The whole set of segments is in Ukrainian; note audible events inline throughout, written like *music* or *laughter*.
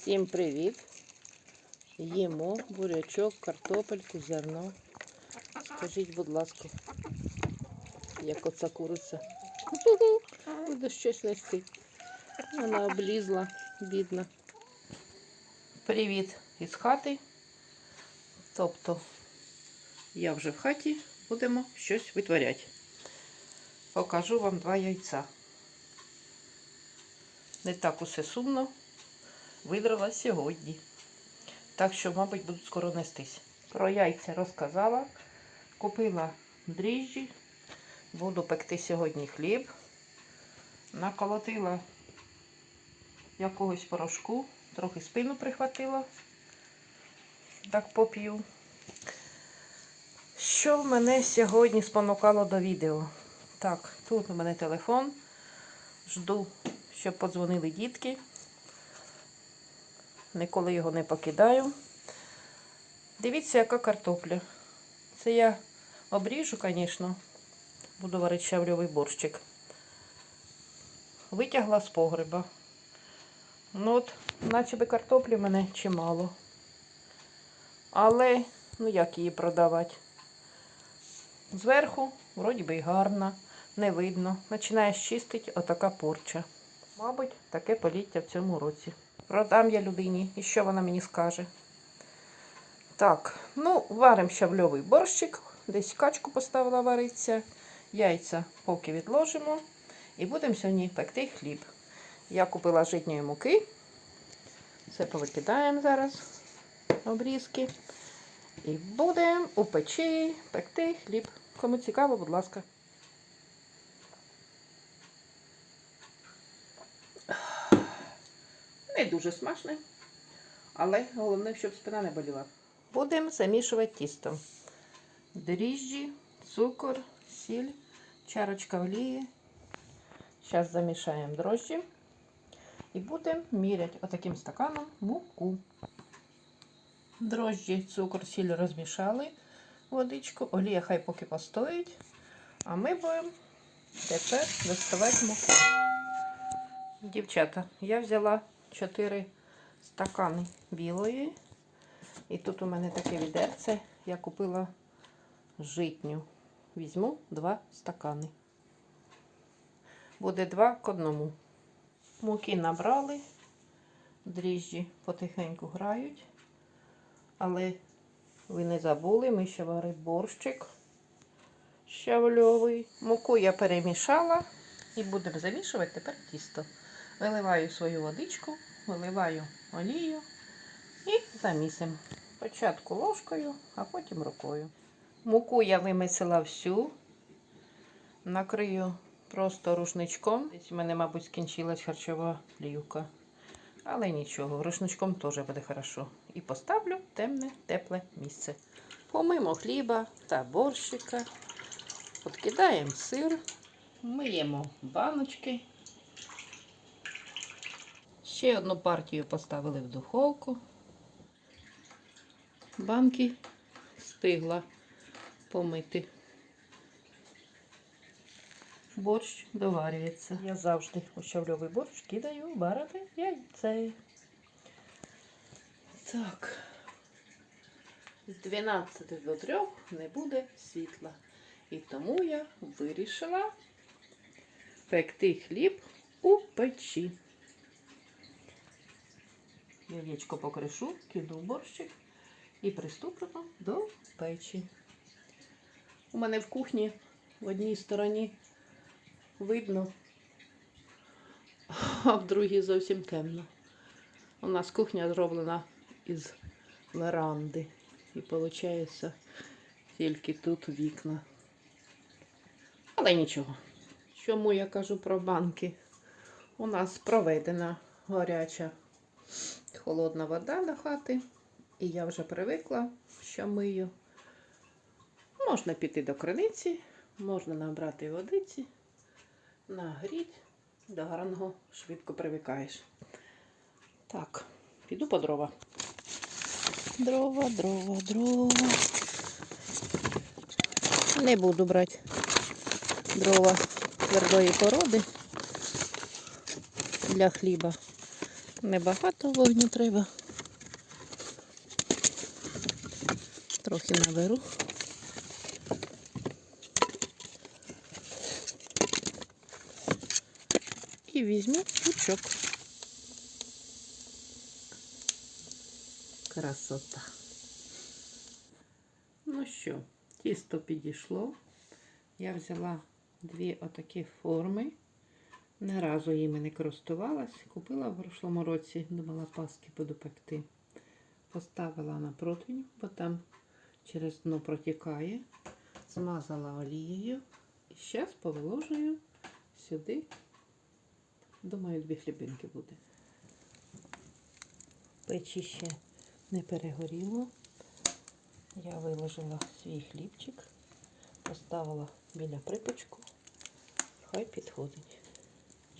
Всім привіт! Їмо бурячок, картопельку, зерно. Скажіть, будь ласка, як оця куриця. *laughs* Буде щось нести. Вона облізла, бідна. Привіт із хати. Тобто я вже в хаті будемо щось витворяти. Покажу вам два яйця. Не так усе сумно видрала сьогодні. Так що, мабуть, будуть скоро нестись. Про яйця розказала. Купила дріжджі. Буду пекти сьогодні хліб. Наколотила якогось порошку, трохи спину прихватила. Так поп'ю. Що мене сьогодні спонукало до відео? Так, тут у мене телефон. Жду, щоб подзвонили дітки. Ніколи його не покидаю. Дивіться, яка картопля. Це я обріжу, звісно. Буду варити щавльовий борщик. Витягла з погреба. Ну от, наче би картоплі в мене чимало. Але, ну як її продавати? Зверху, вроді би, гарна, не видно. Починаєш чистити отака порча. Мабуть, таке поліття в цьому році. Продам я людині, і що вона мені скаже. Так, ну, варимо щавльовий борщик. Десь качку поставила вариться. Яйця поки відложимо. І будемо сьогодні пекти хліб. Я купила житньої муки. Це повикидаємо зараз обрізки. І будемо у печі пекти хліб. Кому цікаво, будь ласка. Не дуже смачне, але головне, щоб спина не боліла. Будемо замішувати тісто. Дріжджі, цукор, сіль, чарочка олії. Зараз замішаємо дрожжі і будемо міряти отаким стаканом муку. Дрожжі, цукор, сіль розмішали, водичку, олія хай поки постоїть. А ми будемо тепер доставати муку. Дівчата, я взяла 4 стакани білої. І тут у мене таке відерце. Я купила житню. Візьму 2 стакани. Буде 2 к одному. Муки набрали, дріжджі потихеньку грають. Але ви не забули, ми ще варимо борщик щавльовий. Муку я перемішала і будемо замішувати тепер тісто. Виливаю свою водичку, виливаю олію і замісимо. Спочатку ложкою, а потім рукою. Муку я вимісила всю, накрию просто рушничком. Десь у мене, мабуть, скінчилась харчова плівка. Але нічого, рушничком теж буде хорошо. І поставлю в темне, тепле місце. Помимо хліба та борщика, подкидаємо сир, миємо баночки. Ще одну партію поставили в духовку. Банки стигла помити. Борщ доварюється. Я завжди щавльовий борщ кидаю варити яйце. Так. З 12 до 3 не буде світла. І тому я вирішила пекти хліб у печі. Яєчко покришу, киду в борщик і приступимо до печі. У мене в кухні в одній стороні видно, а в другій зовсім темно. У нас кухня зроблена із веранди. І виходить тільки тут вікна. Але нічого. Чому я кажу про банки? У нас проведена гаряча холодна вода до хати. І я вже привикла, що мию. Можна піти до криниці, можна набрати водиці, нагріть, до гарного швидко привикаєш. Так, піду по дрова. Дрова, дрова, дрова. Не буду брати дрова твердої породи для хліба. Небагато вогню треба. Трохи наберу. І візьму пучок. Красота. Ну що, тісто підійшло. Я взяла дві отакі форми. Не разу їми не користувалась. Купила в прошлому році, думала, паски буду пекти. Поставила на противню, бо там через дно протікає. Змазала олією. І зараз повиложую сюди. Думаю, дві хлібинки буде. Печі ще не перегоріло. Я виложила свій хлібчик, поставила біля припечку. Хай підходить.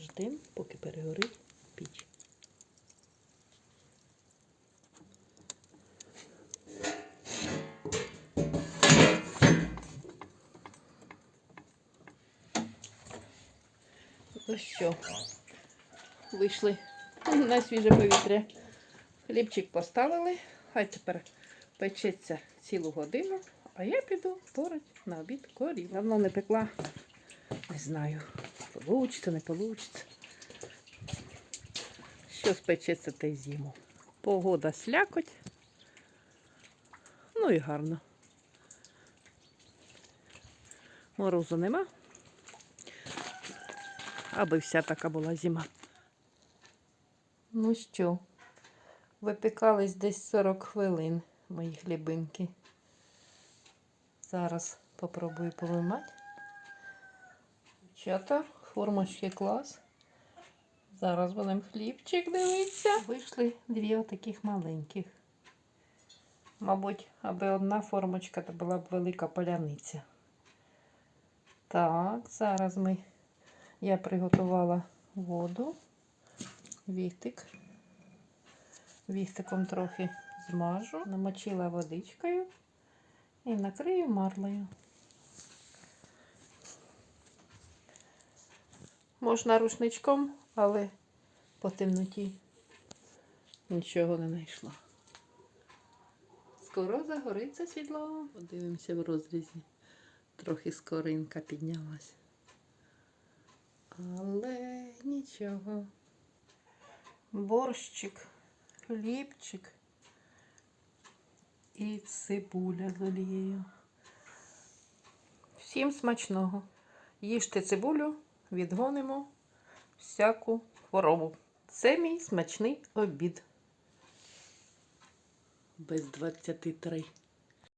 Ждем, поки перегорить піч. Ну що, вийшли на свіже повітря. Хлібчик поставили, хай тепер печеться цілу годину, а я піду порать на обід корів. Давно не пекла. Не знаю, получиться, не получиться. Що спечеться, те й зиму. Погода слякоть. Ну і гарно. Морозу нема. Аби вся така була зима. Ну що, випікались десь 40 хвилин мої хлібинки. Зараз попробую повимати. Дівчата, формочки клас. Зараз будемо хлібчик дивитися. Вийшли дві отаких маленьких. Мабуть, аби одна формочка, то була б велика поляниця. Так, зараз ми. Я приготувала воду, віхтик. Віхтиком трохи змажу, намочила водичкою і накрию марлею. Можна рушничком, але по темноті нічого не знайшла. Скоро загориться світло. Подивимося в розрізі. Трохи скоринка піднялась. Але нічого. Борщик, хлібчик і цибуля з олією. Всім смачного. Їжте цибулю, відгонимо всяку хворобу. Це мій смачний обід. Без 23.